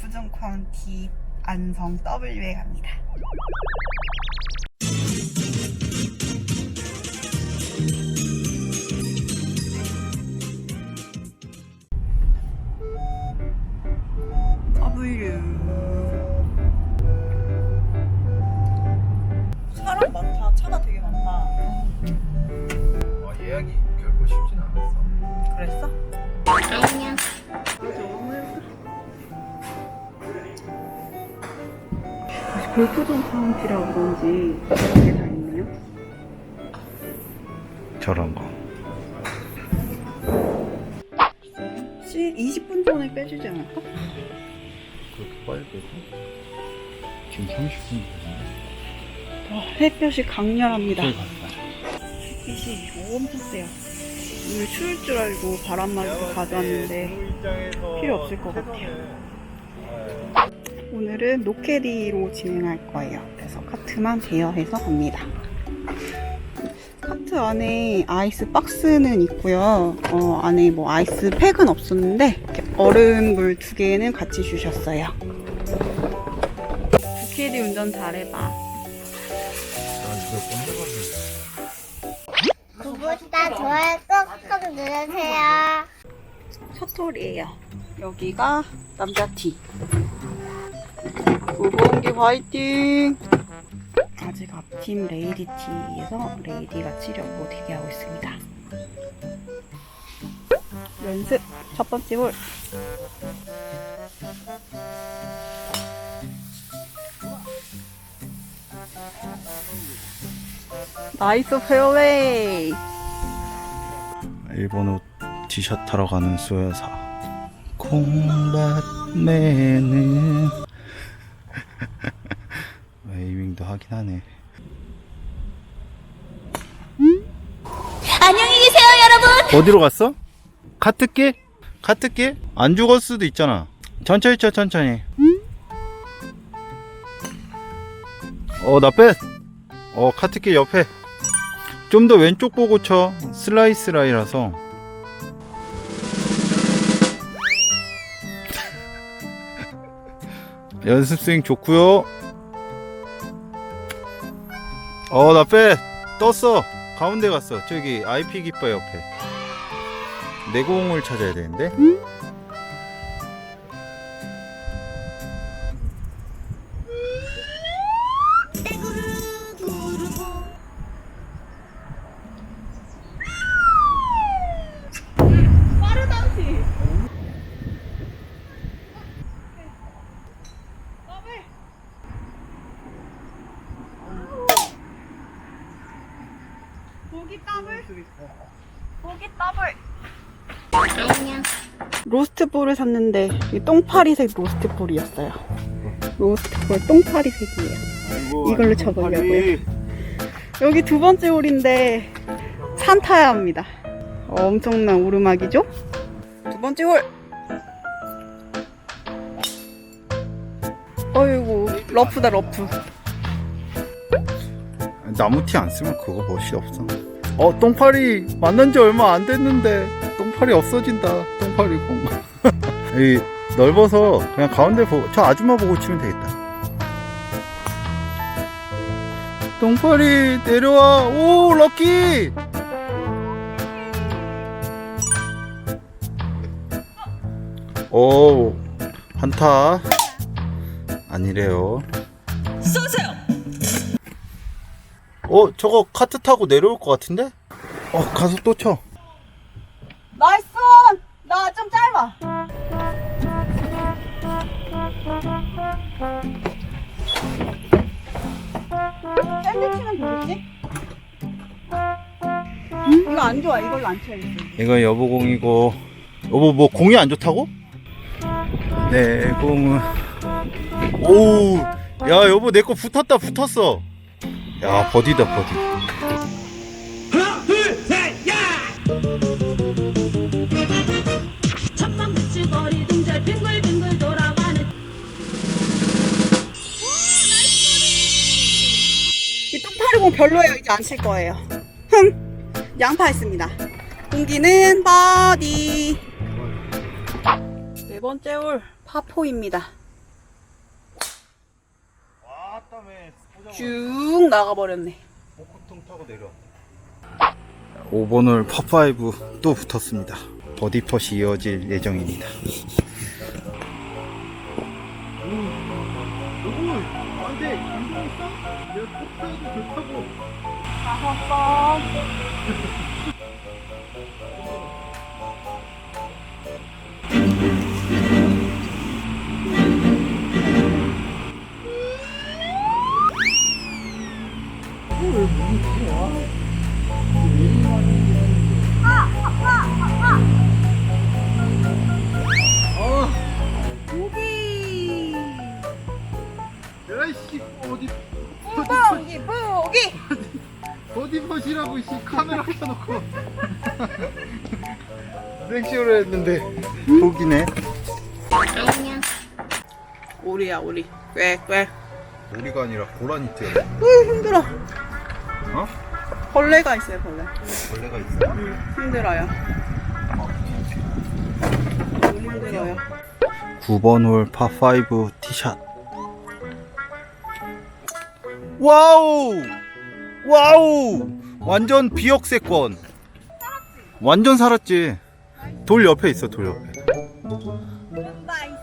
푸준카운티 안성 W에 갑니다. W 사람 많다. 차가 되게 많다. 아, 예약이 결코 쉽진 않았어. 그랬어? 골프존 카운티라고 그런지 그런 게 다 있네요. 저런 거. 20분 전에 빼주지 않을까? 그렇게 빨리 빼서? 지금 30분 됐네. 와, 햇볕이 강렬합니다. 햇빛이 엄청 세요. 오늘 추울 줄 알고 바람 맞이도 가져왔는데 필요 없을 것 같아요. 오늘은 노캐리로 진행할 거예요. 그래서 카트만 대여해서 갑니다. 카트 안에 아이스 박스는 있고요. 어, 안에 뭐 아이스 팩은 없었는데 얼음물 두 개는 같이 주셨어요. 노캐리 운전 잘해봐. 구독과 좋아요 꾹꾹 누르세요. 첫톨이에요. 여기가 남자 티. 무봉기 화이팅! 아직 앞팀 레이디티에서 레이디가 치려고 대기하고 있습니다. 연습 첫 번째 홀. 나이스 페어웨이! 일본 옷 티셔츠 타러 가는 소여사. 콩밭매는 웨이윙도 하긴 하네. 안녕히 계세요, 여러분. 어디로 갔어? 카트길? 카트길? 안 죽을 수도 있잖아. 천천히 쳐, 천천히. 어, 나 뺐. 어, 카트길 옆에. 좀 더 왼쪽 보고 쳐. 슬라이스 라이라서. 연습 스윙 좋고요. 어, 나 빼. 떴어. 가운데 갔어. 저기 IP 깃발 옆에. 내공을 찾아야 되는데. 보기 더블. 보기 더블. 안녕. 로스트 볼을 샀는데 이 똥파리색 로스트 볼이었어요. 로스트 볼 똥파리색이에요. 이걸로 쳐보려고요. 여기 두 번째 홀인데 산 타야 합니다. 엄청난 오르막이죠? 두 번째 홀. 어이구 러프다 러프. 나무 티 안 쓰면 그거 멋이 없어. 어, 똥파리 만난 지 얼마 안 됐는데 똥파리 없어진다. 똥파리 공. 이 넓어서 그냥 가운데 보고 저 아줌마 보고 치면 되겠다. 똥파리 내려와. 오, 럭키. 오, 한타. 아니래요. 어, 저거 카트 타고 내려올 것 같은데? 어, 가서 또 쳐. 나이스! 나 좀 짧아. 짧게 치면 되겠지? 이거 안 좋아. 이걸로 안 쳐야겠어. 이건 여보공이고, 여보 뭐 공이 안 좋다고? 네, 공은. 오, 야, 여보 내 거 붙었다, 붙었어. 야, 버디다, 버디. 천만 붙이거리 등절 빙글빙글 돌아가는 이 똥파리공 별로예요. 이제 안 칠 거예요. 흥! 양파했습니다. 공기는 버디. 네 번째 홀 파포입니다. 쭉 나가버렸네. 5번 홀 파5 또 붙었습니다. 버디펫이 이어질 예정입니다. 보기. 버디펫이라고 씨 카메라 켜놓고 생쇼를 했는데 보기네. 안녕. 오리야 오리. 꽤 꽤. 우리가 아니라 고라니 뛰어. 으 힘들어. 어? 벌레가 있어요 벌레. 벌레가 있어. 힘들어요. 너무 힘들어요. 9번 홀 파5 티샷. 와우! 와우! 완전 비역세권. 완전 살았지. 돌 옆에 있어, 돌 옆에. 나이스.